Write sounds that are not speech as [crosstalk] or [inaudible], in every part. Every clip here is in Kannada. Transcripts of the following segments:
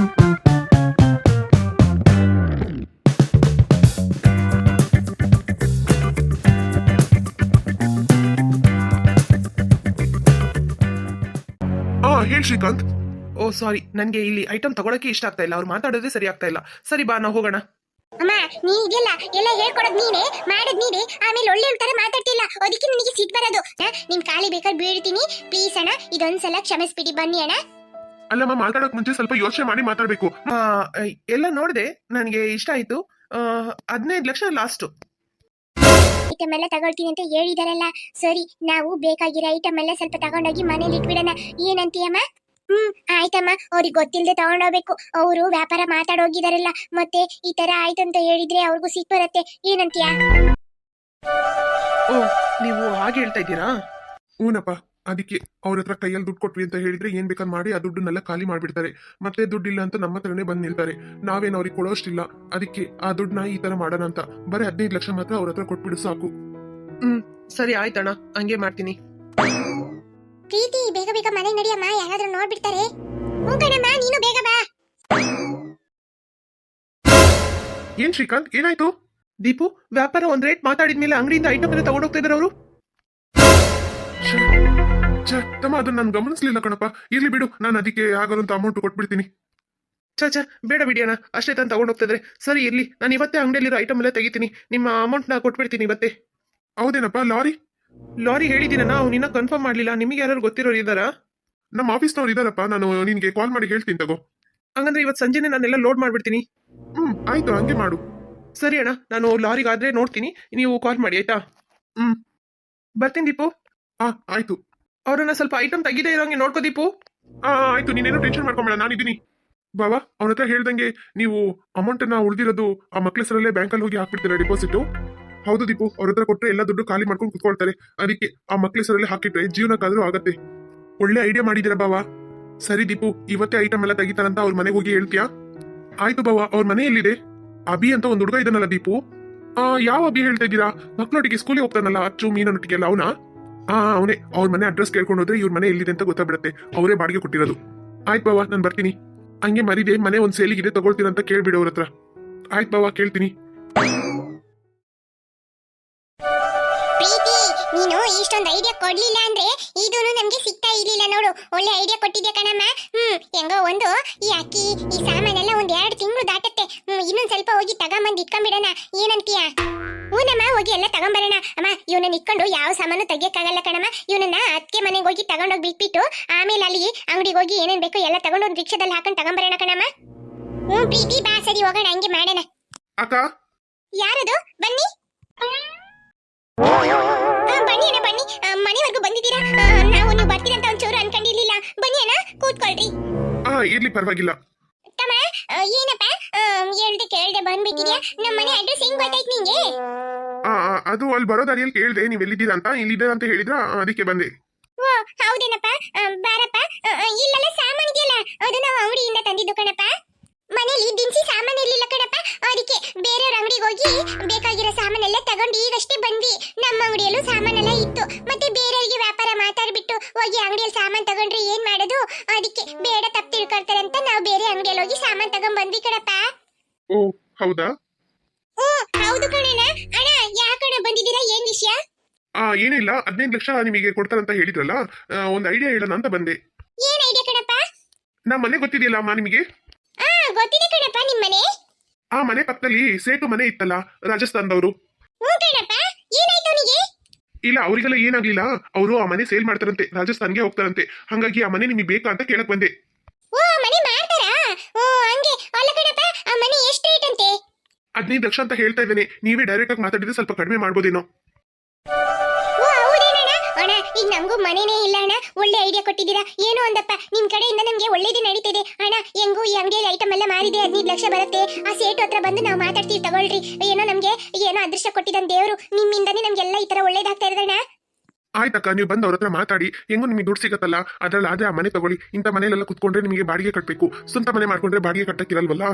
ಹಾ ಹೇಳಿ ಶ್ರೀಕಾಂತ್. ಓ ಸಾರಿ. ನನಗೆ ಇಲ್ಲಿ ಐಟಮ್ ತಗೊಳಕ್ಕೆ ಇಷ್ಟ ಆಗ್ತಾ ಇಲ್ಲ. ಅವ್ರು ಮಾತಾಡೋದೆ ಸರಿ ಆಗ್ತಾ ಇಲ್ಲ. ಸರಿ ಬಾ ನಾವು ಹೋಗೋಣ. ಅಮ್ಮ ನೀ ಇದೆಲ್ಲ ಎಲ್ಲ ಹೇಳ್ಕೊಡೋದ್ ನೀನೇ ಮಾಡೋದ್ ನೀನೇ. ಆಮೇಲೆ ಒಳ್ಳೆ ತರ ಮಾತಾಡ್ತಿಲ್ಲ. ಅದಕ್ಕೆ ನಿನಗೆ ಸಿಟ್ ಬರೋದು. ಆ, ನಿಮ್ ಕಾಲಿ ಬೇಕಾದ್ರೆ ಬೀಳ್ತೀನಿ. ಪ್ಲೀಸ್ ಅಣ್ಣ ಇದೊಂದ್ಸಲ ಕ್ಷಮಿಸ್ಬಿಡಿ. ಬನ್ನಿ ಅಣ್ಣ. ಅಲ್ಲಮ್ಮ ಮಾತಾಡಕ್ ಮುಂಚೆ ಸ್ವಲ್ಪ ಯೋಚನೆ ಮಾಡಿ ಮಾತಾಡ್ಬೇಕು. ಆ, ಎಲ್ಲ ನೋಡಿದೆ ನನಗೆ ಇಷ್ಟ ಆಯ್ತು. ಹದಿನೈದು ಲಕ್ಷ ಲಾಸ್ಟ್ ಐಟಮ್ ಎಲ್ಲ ತಗೊಳ್ತೀನಿ ಅಂತ ಹೇಳಿದಾರಲ್ಲ. ಸರಿ ನಾವು ಬೇಕಾಗಿರೋ ಐಟಮ್ ಎಲ್ಲ ಸ್ವಲ್ಪ ತಗೊಂಡೋಗಿ ಮನೇಲಿ ಇಟ್ಬಿಡೋಣ. ಏನಂತೀಯಮ್ಮ ಹ್ಮ್ ಆಯ್ತಮ್ಮ. ಅವ್ರಿಗೆ ಗೊತ್ತಿಲ್ಲದೆ ತಗೊಂಡೋಗ್ಬೇಕು. ಅವರು ವ್ಯಾಪಾರ ಮಾತಾಡೋಗಿದಾರಲ್ಲ. ಮತ್ತೆ ಈ ತರ ಆಯ್ತು ಅಂತ ಹೇಳಿದ್ರೆ ಅವ್ರಿಗೂ ಸಿಟ್ಟು ಬರುತ್ತೆ. ಏನಂತೀಯ? ಓ ನೀವು ಹಾಗೆ ಹೇಳ್ತಾ ಇದ್ದೀರಾ? ಹೂನಪ್ಪ. ಅದಕ್ಕೆ ಅವ್ರ ಹತ್ರ ಕೈಯಲ್ಲಿ ದುಡ್ಡು ಕೊಟ್ವಿ ಅಂತ ಹೇಳಿದ್ರೆ ಏನ್ ಬೇಕಾದ್ ಮಾಡಿ ಆ ದುಡ್ಡನ್ನೆಲ್ಲ ಖಾಲಿ ಮಾಡಿಬಿಡ್ತಾರೆ. ಮತ್ತೆ ದುಡ್ಡಿಲ್ಲ ಅಂತ ನಮ್ಮ ಹತ್ರನೇ ಬಂದ್ ನಿಲ್ತಾರೆ. ನಾವೇನು ಅವ್ರಿಗೆ ಕೊಡೋಷ್ಟಿಲ್ಲ. ಅದಕ್ಕೆ ಆ ದುಡ್ಡನ್ನ ಈ ತರ ಮಾಡೋಣ ಅಂತ. ಬರೀ ಹದಿನೈದು ಲಕ್ಷ ಮಾತ್ರ ಅವ್ರ ಹತ್ರ ಕೊಟ್ಬಿಡು ಸಾಕು. ಹ್ಮ್ ಸರಿ ಆಯ್ತಣ್ಣ. ಹಂಗೆ ಮಾಡ್ತೀನಿ. ಪ್ರೀತಿ ಬೇಗ ಬೇಗ ಮನೆಗೆ ನಡಿಯಮ್ಮ. ಯಾರಾದ್ರೂ ನೋಡ್ಬಿಡ್ತಾರೆ. ಹ್ಞೂ ಕಣಮ್ಮ ನೀನು ಬೇಗ ಬಾ. ಏನ್ ಶ್ರೀಕಾಂತ್ ಏನಾಯ್ತು? ದೀಪು ವ್ಯಾಪಾರ ಒಂದ್ ರೇಟ್ ಮಾತಾಡಿದ್ಮೇಲೆ ಅಂಗಡಿಯಿಂದ ಐಟಮ್ ಎಲ್ಲ ತಗೊಂಡೋಗ್ತಾ ಇದಾರೆ ಅವರು. ಛೆ, ತಮ್ಮ ಅದನ್ನ ನಾನು ಗಮನಿಸ್ಲಿಲ್ಲ ಕಣಪ್ಪ. ಇರ್ಲಿ ಬಿಡು ನಾನು ಅದಕ್ಕೆ ಆಗೋದಂತ ಅಮೌಂಟ್ ಕೊಟ್ಬಿಡ್ತೀನಿ. ಚಾ ಚಾ ಬೇಡ ಬಿಡಿ ಅಣ್ಣ ಅಷ್ಟೇ ತಾನು ತಗೊಂಡೋಗ್ತಾ ಹೋಗ್ತಿದ್ರೆ. ಸರಿ ಇರ್ಲಿ ನಾನು ಇವತ್ತೇ ಅಂಗಡಿಯಲ್ಲಿರೋ ಐಟಮ್ ಎಲ್ಲ ತೆಗಿತೀನಿ. ನಿಮ್ಮ ಅಮೌಂಟ್ನ ಕೊಟ್ಬಿಡ್ತೀನಿ ಇವತ್ತೇ. ಹೌದೇನಪ್ಪ ಲಾರಿ? ಲಾರಿ ಹೇಳಿದ್ದೀನಣ್ಣ ಅವ್ನು ನಿನ್ನ ಕನ್ಫರ್ಮ್ ಮಾಡಲಿಲ್ಲ. ನಿಮಗೆ ಯಾರು ಗೊತ್ತಿರೋರು ಇದ್ದಾರಾ? ನಮ್ಮ ಆಫೀಸ್ನವ್ರು ಇದಾರಪ್ಪ ನಾನು ನಿನ್ಗೆ ಕಾಲ್ ಮಾಡಿ ಹೇಳ್ತೀನಿ ತಗೋ. ಹಂಗಂದ್ರೆ ಇವತ್ತು ಸಂಜೆನೆ ನಾನೆಲ್ಲ ಲೋಡ್ ಮಾಡ್ಬಿಡ್ತೀನಿ. ಹ್ಮ್ ಆಯ್ತು ಹಂಗೆ ಮಾಡು. ಸರಿ ಅಣ್ಣ ನಾನು ಲಾರಿಗಾದ್ರೆ ನೋಡ್ತೀನಿ ನೀವು ಕಾಲ್ ಮಾಡಿ ಆಯ್ತಾ? ಹ್ಮ್. ಬರ್ತೀನಿ ದೀಪು. ಹಾ ಆಯ್ತು. ಅವ್ರನ್ನ ಸ್ವಲ್ಪ ಐಟಮ್ ತೆಗಿದೇ ಇರೋಂಗೆ ನೋಡ್ಕೋ ದೀಪು. ಆ, ಆಯ್ತು, ನೀನೇನು ಟೆನ್ಷನ್ ಮಾಡ್ಕೊಂಬೇಡ ನಾನಿದ್ದೀನಿ ಬಾಬಾ ಅವ್ರ ಹತ್ರ ಹೇಳ್ದಂಗೆ ನೀವು ಅಮೌಂಟ್ ಅನ್ನ ಉಳಿದಿರೋದು ಆ ಮಕ್ಳ ಬ್ಯಾಂಕಲ್ಲಿ ಹೋಗಿ ಹಾಕ್ಬಿಡ್ತೀರಾ ಡಿಪಾಸಿಟ್ ಹೌದು ದೀಪು, ಅವ್ರ ಹತ್ರ ಕೊಟ್ಟರೆ ಎಲ್ಲ ದುಡ್ಡು ಖಾಲಿ ಮಾಡ್ಕೊಂಡು ಕುತ್ಕೊಳ್ತಾರೆ. ಅದಕ್ಕೆ ಆ ಮಕ್ಳ ಹೆಸರಲ್ಲೇ ಹಾಕಿಟ್ರೆ ಜೀವನಕ್ಕಾದ್ರೂ ಆಗತ್ತೆ. ಒಳ್ಳೆ ಐಡಿಯಾ ಮಾಡಿದಿರ ಬಾವಾ. ಸರಿ ದೀಪು, ಇವತ್ತೇ ಐಟಮ್ ಎಲ್ಲ ತೆಗಿತಾರಂತ ಅವ್ರ ಮನೆಗೆ ಹೋಗಿ ಹೇಳ್ತೀಯಾ? ಆಯ್ತು ಬಾವಾ, ಅವ್ರ ಮನೆ ಎಲ್ಲಿದೆ? ಅಭಿ ಅಂತ ಒಂದು ಹುಡುಗ ಇದನ್ನಲ್ಲ ದೀಪು? ಯಾವ ಅಭಿ ಹೇಳ್ತಾ ಇದ್ದೀರಾ? ಮಕ್ಕಳೊಟ್ಟಿಗೆ ಸ್ಕೂಲಿಗೆ ಹೋಗ್ತಾನಲ್ಲ, ಅಚ್ಚು, ಮೀನೊಟ್ಟಿಗೆ ಅಲ್ಲ ಅವನ? ಹಾ ಅವನೇ, ಅವ್ರ ಮನೆ ಅಡ್ರೆಸ್ ಕೇಳ್ಕೊಂಡು ಹೋದ್ರೆ ಇವ್ರ ಮನೆ ಎಲ್ಲಿದೆ ಅಂತ ಗೊತ್ತಾಗ್ಬಿಡುತ್ತೆ. ಅವರೇ ಬಾಡಿಗೆ ಕೊಟ್ಟಿರೋದು. ಆಯ್ತು ಬಾವಾ, ನಾನು ಬರ್ತೀನಿ. ಹಂಗೆ ಮರಿದೆ, ಮನೆ ಒಂದು ಸೇಲಿಗಿದೆ ಅಂತ ಕೇಳ್ಬಿಡು ಅವ್ರ ಹತ್ರ. ಆಯ್ತು ಬಾವಾ, ಕೇಳ್ತೀನಿ. ನೀನು ಇಷ್ಟೊಂದು ಐಡಿಯಾ ಕೊಡ್ಲಿಲ್ಲ ಅಂದ್ರೆ ಇದೂನು ನಮ್ಗೆ ಸಿಗ್ತಾ ಇರ್ಲಿಲ್ಲ ನೋಡು. ಒಳ್ಳೆ ಐಡಿಯಾ ಕೊಟ್ಟಿದ್ಯಾ ಕಣಮ್ಮ? ಹ್ಮ್, ಹೆಂಗೋ ಒಂದು ಈ ಅಕ್ಕಿ, ಈ ಸಾಮಾನೆಲ್ಲ ಒಂದ್ ಎರಡು ತಿಂಗಳು ದಾಟತ್ತೆ. ಹ್ಮ್ ಇನ್ನೊಂದ್ ಸ್ವಲ್ಪ ಹೋಗಿ ತಗೊಂಬಂದು ಇಟ್ಕೊಂಡ್ಬಿಡೋಣ ಏನಂತೀಯ? ಹೂನಮ್ಮ ಹೋಗಿ ಎಲ್ಲ ತಗೊಂಬರೋಣ. ಅಮ್ಮ ಇವನನ್ನ ಇಟ್ಕೊಂಡು ಯಾವ ಸಾಮಾನು ತೆಗಿಯಕ್ಕಾಗಲ್ಲ ಕಣಮ್ಮ. ಇವನನ್ನ ಅತ್ತಿಗೆ ಮನೆಗೆ ಹೋಗಿ ತಗೊಂಡೋಗಿ ಬಿಟ್ಬಿಟ್ಟು ಆಮೇಲೆ ಅಲ್ಲಿ ಅಂಗಡಿಗೆ ಹೋಗಿ ಏನೇನ್ ಬೇಕು ಎಲ್ಲ ತಗೊಂಡು ಒಂದು ರಿಕ್ಷಾದಲ್ಲಿ ಹಾಕೊಂಡು ತಗೊಂಬರೋಣ ಕಣಮ್ಮ. ಹ್ಞೂ ಪ್ರೀತಿ ಬಾ ಸರಿ ಹೋಗೋಣ ಹಂಗೆ ಮಾಡೋಣ. ಅಕ್ಕ? ಯಾರದು? ಬನ್ನಿ. ಬನ್ನಿ ಅಣ್ಣ ಬನ್ನಿ. ಮನೆವರೆಗೂ ಬಂದಿದ್ದೀರಾ? ನಾವು ನೀವು ಬರ್ತೀರಂತ ಒಂಚೂರು ಅನ್ಕೊಂಡಿರ್ಲಿಲ್ಲ. ಬನ್ನಿ ಅಣ್ಣ ಕೂತ್ಕೊಳ್ರಿ. ಇರ್ಲಿ ಪರವಾಗಿಲ್ಲ. ತಮ್ಮ ಏನಪ್ಪ? ಆ, ಹೇಳ್ದೆ ಕೇಳ್ದೆ ಬಂದ್ಬಿಟ್ಟಿದ್ಯಾ? ನಮ್ಮ ಮನೆ ಅಡ್ರೆಸ್ ಹೆಂಗ್ ಗೊತ್ತಾಯ್ತು ನಿಂಗೆ? ಆ ಆ, ಅದು ಅಲ್ಲಿ ಬರೋ ದಾರಿಯಲ್ಲಿ ಕೇಳಿದೆ ನೀವು ಎಲ್ಲಿದ್ದೀರಾ ಅಂತ? ಇಲ್ಲಿದ್ದೀರಾ ಅಂತ ಹೇಳಿದ್ರ ಅದಕ್ಕೆ ಬಂದೆ. ಓ ಹೌದೇನಪ್ಪ? ಆ, ಬಾರಪ್ಪ. ಆ, ಆ, ಇಲ್ಲೆಲ್ಲ ಸಾಮಾನ್ ಇದೆಯಲ್ಲ ಅದು ನಾವು ಅಂಗಡಿಯಿಂದ ತಂದಿದ್ದು ಕಣಪ್ಪ. ಮನೇಲಿ ದಿನಸಿ ಸಾಮಾನ್ ಇರ್ಲಿಲ್ಲ ಕಣಪ್ಪ. ಅದಕ್ಕೆ ಬೇರೆಯವ್ರ ಅಂಗಡಿಗೆ ಹೋಗಿ ಬೇಕಾಗಿರೋ ಸಾಮಾನೆಲ್ಲ ತಗೊಂಡು ಈಗಷ್ಟೇ ಬಂದ್ವಿ. ನಮ್ಮ ಅಂಗಡಿಯಲ್ಲೂ ಸಾಮಾನೆಲ್ಲ ಇತ್ತು. ಮತ್ತೆ ಬೇರೆಯವರಿಗೆ ವ್ಯಾಪಾರ ಮಾತಾಡ್ಬಿಟ್ಟು ಹೋಗಿ ಅಂಗಡಿಯಲ್ಲಿ ಸಾಮಾನ್ ತಗೊಂಡ್ರೆ ಏನ್ ಮಾಡೋದು? ಅದಕ್ಕೆ ಬೇಡ ತಪ್ಪು ತಿಳ್ಕೊಳ್ತಾರೆ ಅಂತ ನಾವು ಬೇರೆ ಅಂಗಡಿಯಲ್ಲಿ ಹೋಗಿ ಸಾಮಾನ್ ತಗೊಂಡ್ ಬಂದ್ವಿ ಕಣಪ್ಪ. ಓ ಹೌದಾ? ಓ ಹೌದು ಕಣಣ್ಣ ಅಣ್ಣ ಯಾಕಣ್ಣ ಬಂದಿದ್ದೀರಾ? ಏನ್ ವಿಷಯ? ಆ ಏನಿಲ್ಲ. ಹದಿನೈದು ಲಕ್ಷ ನಿಮಗೆ ಕೊಡ್ತಾರಂತ ಹೇಳಿದ್ರಲ್ಲ ಒಂದು ಐಡಿಯಾ ಹೇಳೋಣ ಅಂತ ಬಂದೆ. ಏನ್ ಐಡಿಯಾ ಕಣಪ್ಪ? ನಮ್ಮ ಮನೆ ಗೊತ್ತಿದೆಯಲ್ಲ ಅಮ್ಮ ನಿಮಗೆ? ಆ ಗೊತ್ತಿದೆ ಕಣಪ್ಪ ನಿಮ್ಮನೆ ಆ ಮನೆ ಪಕ್ಕದಲ್ಲಿ ಸೇಟು ಮನೆ ಇತ್ತಲ್ಲ ರಾಜಸ್ಥಾನದವರು. ಹ್ಞೂ ಕಣಪ್ಪ ಏನಾಯ್ತು ಅವನಿಗೆ? ಇಲ್ಲ ಅವರಿಗೆಲ್ಲ ಏನಾಗ್ಲಿಲ್ಲ. ಅವರು ಆ ಮನೆ ಸೇಲ್ ಮಾಡ್ತಾರಂತೆ ರಾಜಸ್ಥಾನ್ಗೆ ಹೋಗ್ತಾರಂತೆ. ಹಂಗಾಗಿ ಆ ಮನೆ ನಿಮಗೆ ಬೇಕಾ ಅಂತ ಕೇಳಕ್ ಬಂದೆ ಓ ಮನೆ ಮಾರ್ತಾರಾ ಓ ಹಂಗೆ ಅಲ್ಲ ಕಣಪ್ಪ ಆ ಮನೆ ಎಷ್ಟು ರೇಟ್ ಅಂತೆ ಹದಿನೈದು ಲಕ್ಷ ಅಂತ ಹೇಳ್ತಾ ಇದ್ದೇನೆ. ನೀವೇ ಡೈರೆಕ್ಟ್ ಆಗಿ ಮಾತಾಡಿದ್ರೆ ಸ್ವಲ್ಪ ಕಡಿಮೆ ಮಾಡ್ಬೋದೇನೋ. ಅಣ್ಣ ಈಗ ನಮಗೂ ಮನೆನೇ ಇಲ್ಲ ಅಣ್ಣ. ಒಳ್ಳೆ ಐಡಿಯಾ ಕೊಟ್ಟಿದ್ದೀರಾ? ಏನು ಒಂದಪ್ಪ ನಿಮ್ ಕಡೆಯಿಂದ ನಮ್ಗೆ ಒಳ್ಳೇದೇ ನಡೀತಿದೆ. ಅಣ್ಣ ಹೆಂಗೂ ಈ ಅಂಗಡಿಯಲ್ಲಿ ಐಟಮ್ ಎಲ್ಲ ಮಾರಿದೆ ಹದಿನೈದು ಲಕ್ಷ ಬರುತ್ತೆ. ಆ ಸೇಟು ಹತ್ರ ಬಂದು ನಾವು ಮಾತಾಡ್ತೀವಿ ತಗೊಳ್ರಿ. ಏನೋ ನಮ್ಗೆ ಏನೋ ಅದೃಷ್ಟ ಕೊಟ್ಟಿದ್ದಾನೆ ದೇವರು. ನಿಮ್ಮಿಂದಾನೇ ನಮ್ಗೆಲ್ಲ ಈ ತರ ಒಳ್ಳೇದಾಗ್ತಾ ಇರೋದಣ್ಣ ಆಯ್ತಕ್ಕ ನೀವು ಬಂದು ಅವ್ರ ಹತ್ರ ಮಾತಾಡಿ. ಹೆಂಗೂ ನಿಮಗೆ ದುಡ್ಡು ಸಿಗತ್ತಲ್ಲ? ಅದ್ರಲ್ಲಿ ಆದ್ರೆ ಆ ಮನೆ ತಗೊಳ್ಳಿ. ಇಂಥ ಮನೆಯಲ್ಲೆಲ್ಲ ಕುತ್ಕೊಂಡ್ರೆ ನಿಮಗೆ ಬಾಡಿಗೆ ಕಟ್ಟಬೇಕು ಸ್ವಂತ ಮನೆ ಮಾಡ್ಕೊಂಡ್ರೆ ಬಾಡಿಗೆ ಕಟ್ಟಕ್ಕಿರಲ್ವಲ್ಲ?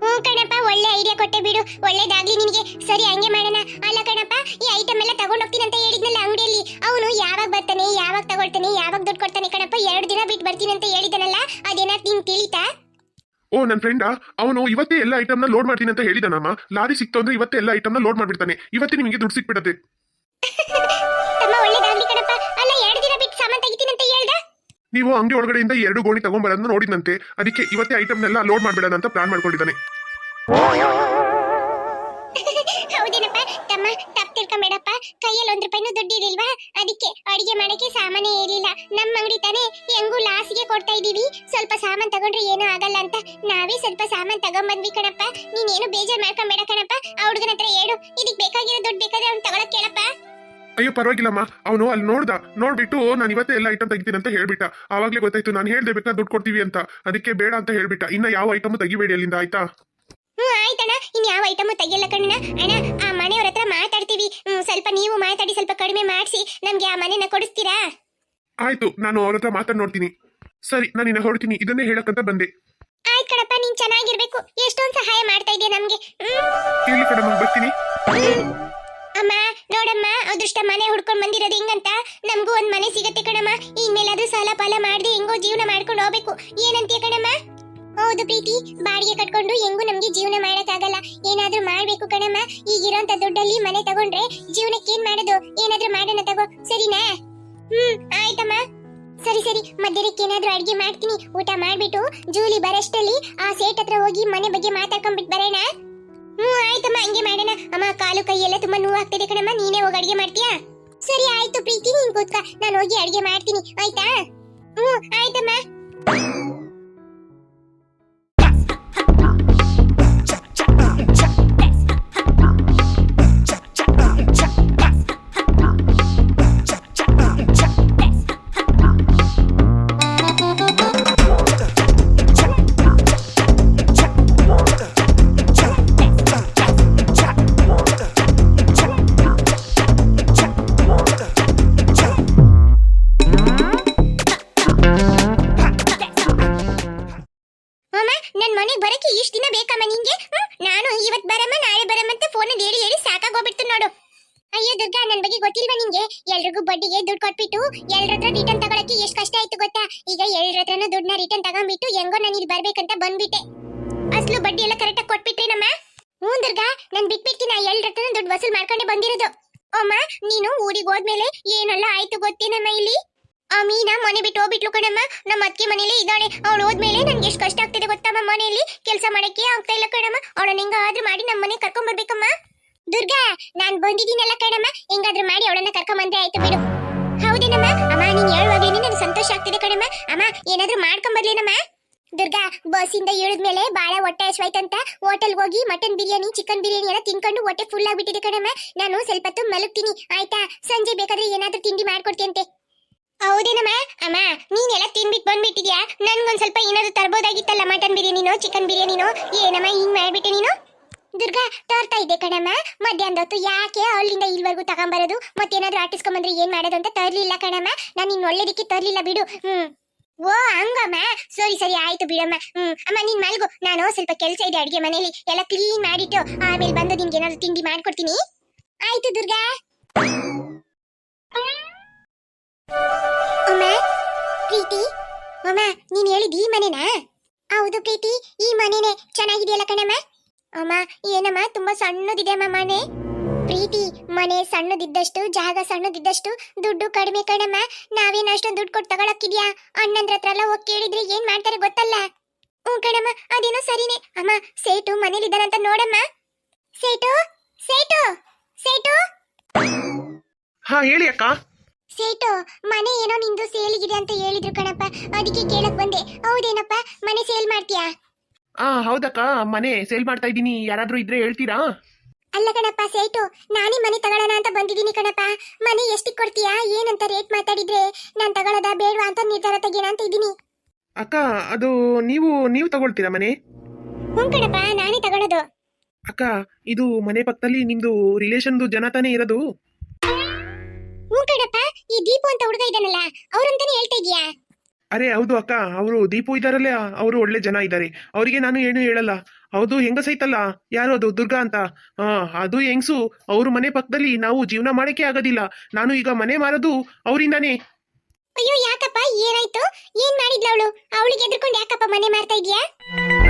ಹ್ಞೂ ಕಣಪ್ಪ ಒಳ್ಳೆ ಐಡಿಯಾ ಕೊಟ್ಟೆ ಬಿಡು. ಒಳ್ಳೇದಾಗ್ಲಿ ನಿನಗೆ. ಸರಿ ಹಂಗೆ ಮಾಡೋಣ. ಅಲ್ಲ ಕಣಪ್ಪ ಈ ಐಟಮ್ ಎಲ್ಲ ತಗೊಂಡ್ ಹೋಗ್ತೀನಿ ಅಂತ ಹೇಳಿದ್ನಲ್ಲ ಅಂಗಡಿಯಲ್ಲಿ. ಅವನು ಯಾವಾಗ ಬರ್ತಾನೆ ಯಾವಾಗ ತಗೊಳ್ತಾನೆ ಯಾವಾಗ ದುಡ್ಡು ಕೊಡ್ತಾನೆ ಕಣಪ್ಪ ಎರಡು ದಿನ ಬಿಟ್ಟು ಬರ್ತೀನಿ ಅಂತ ಹೇಳಿದನಲ್ಲ ಅದೇನಾ ನಿಂಗೆ ತಿಳಿತಾ? ಓ ನನ್ನ ಫ್ರೆಂಡಾ ಅವನು ಇವತ್ತೇ ಎಲ್ಲ ಐಟಮ್ನ ಲೋಡ್ ಮಾಡ್ತೀನಿ ಅಂತ ಹೇಳಿದಾನಮ್ಮ. ಲಾರಿ ಸಿಕ್ತು ಅಂದ್ರೆ ಇವತ್ತೇ ಎಲ್ಲ ಐಟಮ್ನ ಲೋಡ್ ಮಾಡ್ಬಿಡ್ತಾನೆ. ಇವತ್ತೇ ನಿಮಗೆ ದುಡ್ಡು ಸಿಕ್ಬಿಡತ್ತೆ. [laughs] ನೀವು ಅಂಗಡಿ ಒಳಗಡೆಯಿಂದ ಎರಡು ಗೋಣಿ ತಗೊಂಬರೋದನ್ನ ನೋಡಿದಂತೆ ಅದಕ್ಕೆ ಇವತ್ತೇ ಐಟಮ್ನೆಲ್ಲ ಲೋಡ್ ಮಾಡ್ಬಿಡೋಣ ಅಂತ ಪ್ಲಾನ್ ಮಾಡ್ಕೊಂಡಿದ್ದಾನೆ. ಹೌದೇನಪ್ಪ? ತಮ್ಮ, ತಪ್ಪು ಕೈಯಲ್ಲಿ ಒಂದ್ ರೂಪಾಯಿನೂ ದುಡ್ಡು ಇರ್ಲಿಲ್ವಾ? ಅದಕ್ಕೆ ಅಡಿಗೆ ಮಾಡಕ್ಕೆ ಸಾಮಾನೇ ಇರಲಿಲ್ಲ. ನಮ್ಮ ಅಂಗಡಿ ತಾನೇ ಹೆಂಗೂ ಲಾಸ್ಗೆ ಕೊಡ್ತಾ ಇದೀವಿ ಸ್ವಲ್ಪ ಸಾಮಾನ್ ತಗೊಂಡ್ರೆ ಏನೂ ಆಗಲ್ಲ ಅಂತ ನಾವೇ ಸ್ವಲ್ಪ ಸಾಮಾನ್ ತಗೊಂಬಂದ್ವಿ ಕಣಪ್ಪ. ನೀನೇನು ಬೇಜಾರ್ ಮಾಡ್ಕೊಂಬೇಡ ಕಣಪ್ಪ. ಆ ಹುಡುಗನ ಹತ್ರ ಹೇಳು. ಇದಕ್ ಬೇಕಾಗಿರೋ ದುಡ್ಡು ಬೇಕಾದ್ರೆ ಅವ್ನು ತಗೊಳಕ್ ಕೇಳಪ್ಪ. ಅಯ್ಯೋ ಪರವಾಗಿಲ್ಲಮ್ಮ. ಅವನು ಅಲ್ಲಿ ನೋಡ್ದ. ನೋಡ್ಬಿಟ್ಟು ನಾನು ಇವತ್ತೇ ಎಲ್ಲ ಐಟಮ್ ತೆಗಿತೀನಿ ಅಂತ ಹೇಳ್ಬಿಟ್ಟ. ಆವಾಗಲೇ ಗೊತ್ತಾಯ್ತು ನಾನು ಹೇಳ್ದೆ ಬೇಕಾ ದುಡ್ಡು ಕೊಡ್ತೀವಿ ಅಂತ. ಅದಕ್ಕೆ ಬೇಡ ಅಂತ ಹೇಳ್ಬಿಟ್ಟ. ಇನ್ನ ಯಾವ ಐಟಮ್ ತೆಗಿಬೇಡಿ ಅಲ್ಲಿಂದ ಆಯ್ತಾ? ಹ್ಮ್ ಆಯ್ತಣ್ಣ. ಇನ್ ಯಾವ ಐಟಮು ತೆಗಿಯಲ್ಲ ಕಣ್ಣ. ಅಣ್ಣ ಆ ಮನೆಯವ್ರ ಹತ್ರ ಮಾತಾಡ್ತೀವಿ. ಹ್ಮ್ ಸ್ವಲ್ಪ ನೀವು ಮಾತಾಡಿ ಸ್ವಲ್ಪ ಕಡಿಮೆ ಮಾಡಿಸಿ. ನಮ್ಗೆ ಆ ಮನೆನ ಕೊಡಿಸ್ತೀರಾ? ಆಯ್ತು ನಾನು ಅವ್ರ ಹತ್ರ ಮಾತಾಡ್ ನೋಡ್ತೀನಿ. ಸರಿ ನಾನು ಇನ್ನ ಹೊರಡ್ತೀನಿ. ಇದನ್ನೇ ಹೇಳಕ್ಕಂತ ಬಂದೆ. ಆಯ್ತ್ ಕಣಪ್ಪ ನೀನ್ ಚೆನ್ನಾಗಿರ್ಬೇಕು. ಎಷ್ಟೊಂದ್ ಸಹಾಯ ಮಾಡ್ತಾ ಇದೆಯಾ ನಮ್ಗೆ. ಹ್ಮ್. ಇಲ್ಲಿ ಕಡೆ ಬರ್ತೀನಿ. ಅಮ್ಮ, ನೋಡಮ್ಮ, ಅದೃಷ್ಟ ಮನೆ ಹುಡ್ಕೊಂಡು ಬಂದಿರೋದು ಹೆಂಗಂತ? ನಮಗೂ ಒಂದ್ ಮನೆ ಸಿಗತ್ತೆ ಕಣಮ್ಮ. ಇನ್ಮೇಲಾದ್ರೂ ಸಾಲ ಪಾಲ ಮಾಡದೆ ಹೆಂಗೋ ಜೀವನ ಮಾಡ್ಕೊಂಡು ಹೋಗ್ಬೇಕು. ಏನಂತೀಯ ಕಣಮ್ಮ? ಹೌದು ಪ್ರೀತಿ. ಬಾಡಿಗೆ ಕಟ್ಕೊಂಡು ಹೆಂಗೂ ನಮ್ಗೆ ಜೀವನ ಮಾಡಕ್ಕಾಗಲ್ಲ. ಏನಾದ್ರೂ ಮಾಡ್ಬೇಕು ಕಣಮ್ಮ. ಈಗಿರೋಂತ ದುಡ್ಡಲ್ಲಿ ಮನೆ ತಗೊಂಡ್ರೆ ಜೀವನಕ್ಕೆ ಏನ್ ಮಾಡೋದು? ಏನಾದ್ರೂ ಮಾಡೋಣ ತಗೋ. ಸರಿನಾ? ಹ್ಮ್, ಆಯ್ತಮ್ಮ. ಸರಿ ಸರಿ. ಮಧ್ಯಾಹ್ನಕ್ಕೆ ಏನಾದ್ರೂ ಅಡ್ಗೆ ಮಾಡ್ತೀನಿ. ಊಟ ಮಾಡ್ಬಿಟ್ಟು ಜೂಲಿ ಬರಷ್ಟಲ್ಲಿ ಆ ಸೇಟ್ ಹತ್ರ ಹೋಗಿ ಮನೆ ಬಗ್ಗೆ ಮಾತಾಡ್ಕೊಂಡ್ಬಿಟ್ಟು ಬರೋಣ. ಹ್ಮ್, ಆಯ್ತಮ್ಮ, ಹಂಗೆ ಮಾಡೋಣ. ಅಮ್ಮ, ಕಾಲು ಕೈ ಎಲ್ಲ ತುಂಬಾ ನೋವು ಆಗ್ತಿದೆ ಕಣಮ್ಮ. ನೀನೇ ಹೋಗಿ ಅಡಿಗೆ ಮಾಡ್ತೀಯಾ? ಸರಿ, ಆಯ್ತು, ಪ್ರೀತಿ ನೀನ್ ಕೂತ್ಕ ನಾನು ಹೋಗಿ ಅಡಿಗೆ ಮಾಡ್ತೀನಿ. ಆಯ್ತಾ? ಹ್ಮ್, ಆಯ್ತಮ್ಮ. ಗೊತ್ತಾ? ಈಗ ಎಲ್ರ ಹತ್ರನೂ ದುಡ್ಡನ್ನ ರಿಟರ್ನ್ ತಗೊಂಡ್ಬಿಟ್ಟು ಹೆಂಗೋ ನಾನು ಇಲ್ಲಿ ಬರ್ಬೇಕಂತ ಬಂದ್ಬಿಟ್ಟೆ. ಅಸಲು ಬಡ್ಡಿ ಎಲ್ಲ ಕರೆಕ್ಟಾಗಿ ಕೊಟ್ಬಿಟ್ರೇನಮ್ಮ? ಹ್ಞೂ ದುರ್ಗಾ, ನಾನು ಬಿಟ್ಬಿಟ್ಟು ನಾ ಎಲ್ರ ಹತ್ರನೂ ದುಡ್ಡು ವಸೂಲ್ ಮಾಡ್ಕೊಂಡೆ ಬಂದಿರೋದು. ಅಮ್ಮ ನೀನು ಊರಿಗೆ ಹೋದ್ಮೇಲೆ ಏನೆಲ್ಲ ಆಯ್ತು ಗೊತ್ತೇನಮ್ಮ ಇಲ್ಲಿ? ಆ ಮೀನಾ ಮನೆ ಬಿಟ್ಟು ಹೋಗ್ಬಿಟ್ಲು ಕಣಮ್ಮ. ನಮ್ಮ ಅತ್ತಿಗೆ ಮನೇಲಿ ಇದ್ದಾಳೆ. ಅವಳು ಹೋದ್ಮೇಲೆ ನನ್ಗೆ ಎಷ್ಟು ಕಷ್ಟ ಆಗ್ತಿದೆ ಗೊತ್ತಮ್ಮ ಮನೆಯಲ್ಲಿ? ಕೆಲಸ ಮಾಡಕ್ಕೆ ಆಗ್ತಾ ಇಲ್ಲ ಕಣಮ್ಮ. ಅವಳನ್ನ ಹೆಂಗಾದ್ರೂ ಮಾಡಿ ನಮ್ಮ ಮನೆ ಕರ್ಕೊಂಡ್ ಬರ್ಬೇಕಮ್ಮ ದುರ್ಗಾ, ನಾನ್ ಬಂದಿದ್ದೀನಲ್ಲ ಕಣಮ್ಮ. ಹೆಂಗಾದ್ರೂ ಮಾಡಿ ಅವಳನ್ನ ಕರ್ಕೊಂಡ್ ಆಯ್ತು ಬಿಡು. ಹೌದೇನಮ್ಮ ಅಮ್ಮ, ನೀನ್ ಹೇಳುವಾಗ್ಲೇನೆ ನನಗೆ ಸಂತೋಷ ಆಗ್ತಿದೆ ಕಣಮ್ಮ. ಅಮ್ಮ, ಏನಾದ್ರೂ ಮಾಡ್ಕೊಂಡ್ ಬರ್ಲೇನಮ್ಮ ದುರ್ಗಾ, ಬಸ್ಸಿಂದ ಇಳಿದ್ಮೇಲೆ ಬಾಳ ಹೊಟ್ಟೆ ಹಶ್ವಾಯ್ತಂತ ಹೋಟೆಲ್ ಹೋಗಿ ಮಟನ್ ಬಿರಿಯಾನಿ, ಚಿಕನ್ ಬಿರಿಯಾನಿ ಎಲ್ಲ ತಿನ್ಕೊಂಡು ಹೊಟ್ಟೆ ಫುಲ್ ಆಗ್ಬಿಟ್ಟಿದೆ ಕಣಮ್ಮ. ನಾನು ಸ್ವಲ್ಪ ಹೊತ್ತು ಮಲಗ್ತೀನಿ. ಆಯ್ತಾ? ಸಂಜೆ ಬೇಕಾದ್ರೆ ಏನಾದ್ರೂ ತಿಂಡಿ ಮಾಡ್ಕೊಡ್ತೀಯಂತೆ. ಹೌದೇನಮ್ಮ ಅಮ್ಮ, ನೀನೆಲ್ಲ ತಿನ್ಬಿಟ್ಟು ಬಂದ್ಬಿಟ್ಟಿದ್ಯಾ? ನನ್ಗೊಂದ್ ಸ್ವಲ್ಪ ಏನಾದ್ರು ತರ್ಬೋದಾಗಿತ್ತಲ್ಲ ಮಟನ್ ಬಿರಿಯಾನಿನೋ, ಚಿಕನ್ ಬಿರಿಯಾನಿನೋ? ಏನಮ್ಮ, ಹಿಂಗ್ ಮಾಡ್ಬಿಟ್ಟೆ ನೀನು? ದುರ್ಗಾ, ತರ್ತಾ ಇದ್ದೆ ಕಣಮ್ಮ. ಮಧ್ಯಾಹ್ನದ ಹೊತ್ತು ಯಾಕೆ ಅಲ್ಲಿಂದ ಇಲ್ವರೆಗೂ ತಗೊಂಬರೋದು? ಮತ್ತೇನಾದ್ರೂ ಆಟಿಸ್ಕೊಂಬಂದ್ರೆ ಏನ್ ಮಾಡೋದು ಅಂತ ತರ್ಲಿಲ್ಲ ಕಣಮ್ಮ. ನಾನು ಇನ್ನು ಒಳ್ಳೇದಕ್ಕೆ ತರ್ಲಿಲ್ಲ ಬಿಡು. ಹ್ಮ್. ಓ, ಹಂಗಮ್ಮ. ಸರಿ ಸರಿ, ಆಯ್ತು ಬಿಡಮ್ಮ. ಹ್ಮ್. ಅಮ್ಮ, ನೀನ್ ಮಲ್ಗು. ನಾನು ಸ್ವಲ್ಪ ಕೆಲಸ ಇದೆ ಅಡಿಗೆ ಮನೇಲಿ. ಎಲ್ಲ ಕ್ಲೀನ್ ಮಾಡಿಟ್ಟು ಆಮೇಲೆ ಬಂದು ನಿನ್ಗೆ ಏನಾದ್ರು ತಿಂಡಿ ಮಾಡ್ಕೊಡ್ತೀನಿ. ಆಯ್ತು ದುರ್ಗಾ. ಅಮ್ಮ, ಪ್ರೀತಿ. ಅಮ್ಮ, ನೀನ್ ಹೇಳಿದ್ ಈ ಮನೆನಾ? ಹೌದು ಪ್ರೀತಿ. ಈ ಮನೆನೇ ಚೆನ್ನಾಗಿದೆಯಲ್ಲ ಕಣಮ್ಮ? ಅಮ್ಮ ಏನಮ್ಮ ತುಂಬಾ ಸಣ್ಣದಿದೆ ಅಮ್ಮ ಮನೆ? ಪ್ರೀತಿ ಮನೆ ಸಣ್ಣದಿದ್ದಷ್ಟು ಜಾಗ ಸಣ್ಣದಿದ್ದಷ್ಟು ದುಡ್ಡು ಕಡಿಮೆ ಕಣಮ್ಮ. ನಾವೇನು ಅಷ್ಟೊಂದು ದುಡ್ಡು ಕೊಟ್ಟು ತಗೊಳಕ್ಕಿದ್ಯಾ? ಅಣ್ಣಂದ್ರ ಹತ್ರ ಎಲ್ಲ ಹೋಗಿ ಕೇಳಿದ್ರೆ ಏನ್ ಮಾಡ್ತಾರೆ ಗೊತ್ತಲ್ಲ? ಹ್ಞೂ ಕಣಮ್ಮ ಅದೇನೋ ಸರಿನೇ. ಅಮ್ಮ ಸೇಟು ಮನೇಲಿದ್ದಾನಂತ ನೋಡಮ್ಮ. ಸೇಟು ಸೇಟು ಸೇಟು. ಹಾ ಹೇಳಿ ಅಕ್ಕ. ಸೇಟು ಮನೆ ಏನೋ ನಿಂದು ಸೇಲಿಗಿದೆ ಅಂತ ಹೇಳಿದ್ರು ಕಣಪ್ಪ. ಅದಕ್ಕೆ ಕೇಳಕ್ ಬಂದೆ. ಹೌದೇನಪ್ಪ ಮನೆ ಸೇಲ್ ಮಾಡ್ತೀಯಾ? ಆ ಹೌದಕ್ಕ ಮನೆ ಸೇಲ್ ಮಾಡ್ತಾ ಇದ್ದೀನಿ. ಯಾರಾದ್ರೂ ಇದ್ರೆ ಹೇಳ್ತೀರಾ? ಅಲ್ಲ ಕಣಪ್ಪ ಸೇಟು ನಾನೇ ಮನೆ ತಗೊಳ್ಳೋಣ ಅಂತ ಬಂದಿದ್ದೀನಿ ಕಣಪ್ಪ. ಮನೆ ಎಷ್ಟಿಗೆ ಕೊಡ್ತೀಯಾ? ಏನಂತ ರೇಟ್ ಮಾತಾಡಿದ್ರೆ ನಾನು ತಗೊಳ್ಳೋದ ಬೇಡವಾ ಅಂತ ನಿರ್ಧಾರ ತೆಗಿಯೋಣ ಅಂತ ಇದ್ದೀನಿ. ಅಕ್ಕ ಅದು ನೀವು ನೀವು ತಗೊಳ್ತೀರಾ ಮನೆ? ಹ್ಞೂ ಕಣಪ್ಪ ನಾನೇ ತಗೊಳ್ಳೋದು. ಅಕ್ಕ ಇದು ಮನೆ ಪಕ್ಕದಲ್ಲಿ ನಿಮ್ದು ರಿಲೇಷನ್ದು ಜನ ತಾನೇ ಇರೋದು? ಹ್ಞೂ ಕಣಪ್ಪ ಈ ದೀಪು ಅಂತ ಹುಡುಗ ಇದ್ದಾನಲ್ಲ ಅವ್ರಂತಾನೆ ಹೇಳ್ತಾ ಇದೀಯಾ ಅರೆ ಹೌದು ಅಕ್ಕ ಅವರು ದೀಪು ಇದಾರಲ್ಲ ಅವರು ಒಳ್ಳೆ ಜನ ಇದ್ದಾರೆ. ಅವರಿಗೆ ನಾನು ಏನು ಹೇಳಲ್ಲ. ಹೌದು ಹೆಂಗಸೈತಲ್ಲ ಯಾರು ಅದು ದುರ್ಗಾ ಅಂತ? ಹಾ ಅದು ಹೆಂಗ್ಸು? ಅವ್ರ ಮನೆ ಪಕ್ಕದಲ್ಲಿ ನಾವು ಜೀವನ ಮಾಡಕ್ಕೆ ಆಗೋದಿಲ್ಲ. ನಾನು ಈಗ ಮನೆ ಮಾರೋದು ಅವರಿಂದಾನೇ. ಅಯ್ಯೋ ಯಾಕಪ್ಪ? ಏನಾಯ್ತು? ಏನ್ ಮಾಡಿದ್ಲ ಅವಳು? ಅವಳಿಗೆ ಎದ್ರುಕೊಂಡು ಯಾಕಪ್ಪ ಮನೆ ಮಾಡ್ತಾ ಇದೀಯಾ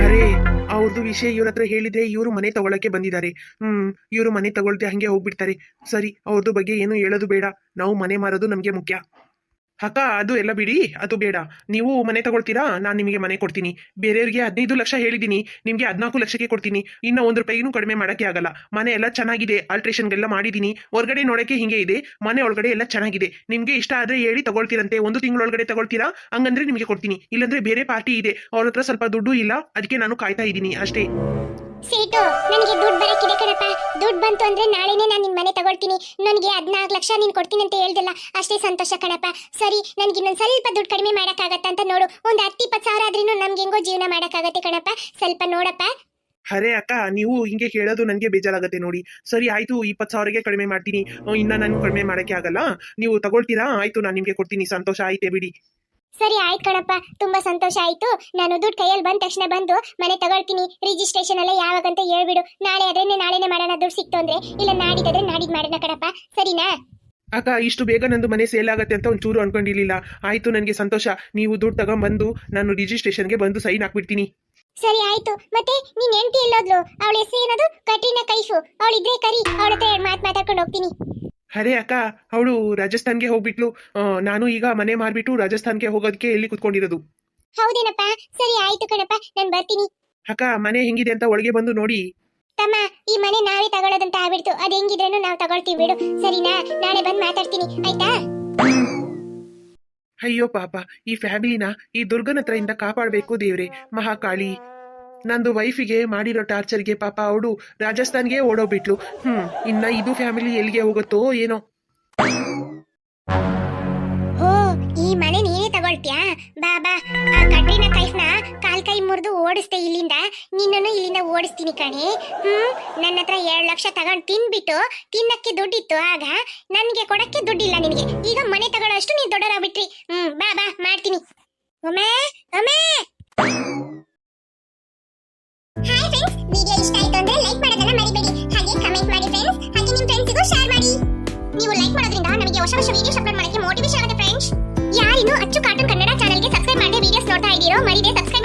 ಅರೆ ಅವ್ರದ್ದು ವಿಷಯ ಇವ್ರ ಹತ್ರ ಹೇಳಿದ್ರೆ ಇವರು ಮನೆ ತಗೊಳಕ್ಕೆ ಬಂದಿದ್ದಾರೆ. ಹ್ಮ್ ಇವರು ಮನೆ ತಗೊಳ್ತೆ ಹಂಗೆ ಹೋಗ್ಬಿಡ್ತಾರೆ. ಸರಿ ಅವ್ರದ್ದು ಬಗ್ಗೆ ಏನು ಹೇಳೋದು ಬೇಡ. ನಾವು ಮನೆ ಮಾರೋದು ನಮ್ಗೆ ಮುಖ್ಯ. ಅಕ್ಕ, ಅದು ಎಲ್ಲ ಬಿಡಿ, ಅದು ಬೇಡ. ನೀವು ಮನೆ ತಗೊಳ್ತೀರಾ? ನಾನು ನಿಮಗೆ ಮನೆ ಕೊಡ್ತೀನಿ. ಬೇರೆಯವ್ರಿಗೆ ಹದಿನೈದು ಲಕ್ಷ ಹೇಳಿದ್ದೀನಿ. ನಿಮಗೆ ಹದಿನಾಲ್ಕು ಲಕ್ಷಕ್ಕೆ ಕೊಡ್ತೀನಿ. ಇನ್ನು ಒಂದು ರೂಪಾಯಿಗೂ ಕಡಿಮೆ ಮಾಡೋಕ್ಕೆ ಆಗಲ್ಲ. ಮನೆ ಎಲ್ಲ ಚೆನ್ನಾಗಿದೆ. ಆಲ್ಟ್ರೇಷನ್ಗೆಲ್ಲ ಮಾಡಿದ್ದೀನಿ ಹೊರಗಡೆ ನೋಡೋಕ್ಕೆ ಹಿಂಗೆ ಇದೆ. ಮನೆ ಒಳಗಡೆ ಎಲ್ಲ ಚೆನ್ನಾಗಿದೆ. ನಿಮಗೆ ಇಷ್ಟ ಆದರೆ ಹೇಳಿ ತಗೊಳ್ತೀರಂತೆ. ಒಂದು ತಿಂಗಳೊಳಗಡೆ ತಗೊಳ್ತೀರಾ? ಹಂಗಂದ್ರೆ ನಿಮಗೆ ಕೊಡ್ತೀನಿ. ಇಲ್ಲಾಂದ್ರೆ ಬೇರೆ ಪಾರ್ಟಿ ಇದೆ. ಅವ್ರ ಹತ್ರ ಸ್ವಲ್ಪ ದುಡ್ಡು ಇಲ್ಲ. ಅದಕ್ಕೆ ನಾನು ಕಾಯ್ತಾ ಇದ್ದೀನಿ ಅಷ್ಟೇ. ಬಂತು ಅಂದ್ರೆ ನಾಳೆನೇ ನಾನು ನಿನ್ ಮನೆ ತಗೊಳ್ತೀನಿ. ನನಗೆ ಹದಿನಾಲ್ಕು ಲಕ್ಷ ನೀನ್ ಕೊಡ್ತೀನಿ ಅಂತ ಹೇಳ್ದಿಲ್ಲ. ಅಷ್ಟೇ ಸಂತೋಷ ಕಣಪ್ಪ. ಸರಿ, ನನಗೆ ಇನ್ನೊಂದು ಸ್ವಲ್ಪ ದುಡ್ಡು ಕಡಿಮೆ ಮಾಡಕ್ಕಾಗತ್ತ ಅಂತ ನೋಡು. ಒಂದು ಹತ್ತು ಇಪ್ಪತ್ತು ಸಾವಿರ ಆದ್ರೂ ನಮ್ಗೆ ಹೆಂಗೋ ಜೀವನ ಮಾಡಕ್ಕಾಗತ್ತೆ ಕಣಪ್ಪ. ಸ್ವಲ್ಪ ನೋಡಪ್ಪ. ಅರೆ ಅಕ್ಕ, ನೀವು ಹಿಂಗೆ ಕೇಳೋದು ನನಗೆ ಬೇಜಾರಾಗುತ್ತೆ ನೋಡಿ. ಸರಿ, ಆಯ್ತು, ಇಪ್ಪತ್ತು ಸಾವಿರಗೆ ಕಡಿಮೆ ಮಾಡ್ತೀನಿ. ಇನ್ನ ನಾನು ಕಡಿಮೆ ಮಾಡೋಕ್ಕೆ ಆಗಲ್ಲ. ನೀವು ತಗೊಳ್ತೀರಾ? ಆಯ್ತು, ನಾನು ನಿಮಗೆ ಕೊಡ್ತೀನಿ. ಸಂತೋಷ, ಆಯ್ತೆ ಬಿಡಿ. ಸರಿ ಆಯ್ತು ಕಣಪ್ಪ. ತುಂಬಾ ಸಂತೋಷ ಆಯ್ತು. ನಾನು ದುಡ್ಡು ಕೈಯಲ್ಲಿ ಬಂದ ತಕ್ಷಣ ಬಂದು ಮನೆ ತಗೊಳ್ತೀನಿ. ರಿಜಿಸ್ಟ್ರೇಷನ್ ಎಲ್ಲ ಯಾವಾಗಂತ ಹೇಳ್ಬಿಡು. ನಾಳೆ ಅದನ್ನೇ ನಾಳೆನೇ ಮಾಡೋಣ. ದುಡ್ಡು ಸಿಕ್ತು ಅಂದ್ರೆ ಇಲ್ಲ ನಾಡಿದ್ರೆ ನಾಡಿದ್ ಮಾಡೋಣ ಕಣಪ್ಪ. ಸರಿನಾ? ಅಕ್ಕ ಇಷ್ಟು ಬೇಗ ನಂದು ಮನೆ ಸೇಲ್ ಆಗತ್ತೆ ಅಂತ ಒಂಚೂರು ಅನ್ಕೊಂಡಿರ್ಲಿಲ್ಲ. ಆಯ್ತು ನನಗೆ ಸಂತೋಷ. ನೀವು ದುಡ್ಡು ತಗೊಂಡ್ಬಂದು ನಾನು ರಿಜಿಸ್ಟ್ರೇಷನ್ಗೆ ಬಂದು ಸೈನ್ ಹಾಕ್ಬಿಡ್ತೀನಿ. ಸರಿ ಆಯ್ತು. ಮತ್ತೆ ನೀನ್ ಹೆಂಡತಿ ಎಲ್ಲೋದ್ಲು? ಅವಳ ಹೆಸರು ಏನದು? ಕಟ್ರಿನಾ ಕೈಫು. ಅವಳಿದ್ರೆ ಕರಿ. ಅವಳ ಹತ್ರ ಎರಡು ಮಾತು ಮಾತಾಡ್ಕೊಂಡು ಹೋಗ್ತೀನಿ. ಅರೆ ಅಕ್ಕ ಅವಳು ರಾಜಸ್ಥಾನ್ಗೆ ಹೋಗ್ಬಿಟ್ಲು. ನಾನು ಈಗ ಮನೆ ಮಾರ್ಬಿಟ್ಟು ರಾಜಸ್ಥಾನ್ಗೆ ಹೋಗೋದಕ್ಕೆ ಇಲ್ಲಿ ಕುತ್ಕೊಂಡಿರೋದು. ಹೌದೇನಪ್ಪ ಸರಿ ಆಯ್ತು ಕಣಪ್ಪ ನಾನು ಬರ್ತೀನಿ. ಅಕ್ಕ ಮನೆ ಹೆಂಗಿದೆ ಅಂತ ಒಳಗೆ ಬಂದು ನೋಡಿ. ತಮ್ಮ ಈ ಮನೆ ನಾವೇ ತಗೊಳ್ಳೋದಂತ ಆಗ್ಬಿಡ್ತು. ಅದ್ ಹೆಂಗಿದ್ರೂ ನಾವು ತಗೊಳ್ತೀವಿ ಬಿಡು. ಸರಿನಾ ನಾಳೆ ಬಂದು ಮಾತಾಡ್ತೀನಿ. ಆಯ್ತಾ? ಅಯ್ಯೋ ಪಾಪ ಈ ಫ್ಯಾಮಿಲಿನ ಈ ದುರ್ಗನ ಹತ್ರ ಇಂದ ಕಾಪಾಡಬೇಕು ದೇವ್ರೆ. ಮಹಾಕಾಳಿ. ನಂದು ವೈಫಿಗೆ ಮಾಡಿರೋ ಟಾರ್ಚರ್ಗೆ ಪಾಪ ಅವಳು ರಾಜಸ್ಥಾನ್ಗೆ ಓಡೋಗ್ಬಿಟ್ಲು. ಹ್ಮ್, ಇನ್ನ ಇದು ಫ್ಯಾಮಿಲಿ ಎಲ್ಲಿಗೆ ಹೋಗುತ್ತೋ ಏನೋ. ಓ ಈ ಮನೆ ನೀನೇ ತಗೊಳ್ತ್ಯಾ? ಬಾ ಬಾ. ಆ ಕಟ್ರಿನ ಕೈಫ್ನ ಕಾಲ್ ಕೈ ಮುರಿದು ಓಡಿಸ್ತೆ ಇಲ್ಲಿಂದ. ನಿನ್ನನ್ನು ಇಲ್ಲಿಂದ ಓಡಿಸ್ತೀನಿ ಕಣೆ. ಹ್ಮ್, ನನ್ನ ಹತ್ರ ಎರಡ್ ಲಕ್ಷ ತಗೊಂಡ್ ತಿನ್ಬಿಟ್ಟು ತಿನ್ನಕ್ಕೆ ದುಡ್ಡಿತ್ತು. ಆಗ ನನ್ಗೆ ಕೊಡಕ್ಕೆ ದುಡ್ಡಿಲ್ಲ ನಿನಗೆ. ಈಗ ಮನೆ ತಗೊಳ್ಳೋಷ್ಟು ನೀನ್ ದೊಡ್ಡರಾಗ್ಬಿಟ್ರಿ. ಹ್ಮ್, ಬಾ ಬಾ, ಮಾಡ್ತೀನಿ. ಒಮ್ಮೆ ಒಮ್ಮೆ. ಹಾಯ್ ಫ್ರೆಂಡ್ಸ್ ವಿಡಿಯೋ ಇಷ್ಟ ಆಯ್ತು ಅಂದ್ರೆ ಲೈಕ್ ಮಾಡೋದನ್ನ ಮರಿಬೇಡಿ. ಹಾಗೆ ಕಮೆಂಟ್ ಮಾಡಿ ಫ್ರೆಂಡ್ಸ್ ಹಾಗೆ ನಿಮ್ಮ ಫ್ರೆಂಡ್ಸ್ಗೂ ಶೇರ್ ಮಾಡಿ. ನೀವು ಲೈಕ್ ಮಾಡೋದ್ರಿಂದ ನಮಗೆ ಹೊಸ ಹೊಸ ವಿಡಿಯೋಸ್ ಅಪ್ಲೋಡ್ ಮಾಡೋಕ್ಕೆ ಮೋಟಿವೇಶನ್ ಆಗುತ್ತೆ ಫ್ರೆಂಡ್ಸ್ ಯಾರಿನ್ನೂ ಅಚ್ಚು ಕಾರ್ಟೂನ್ ಕನ್ನಡ ಚಾನೆಲ್ಗೆ ಸಬ್ಸ್ಕ್ರೈಬ್ ಮಾಡದೆ ವಿಡಿಯೋಸ್ ನೋಡ್ತಾ ಇದ್ದೀರೋ, ಮರಿದೇ ಸಬ್ಸ್ಕ್ರೈಬ್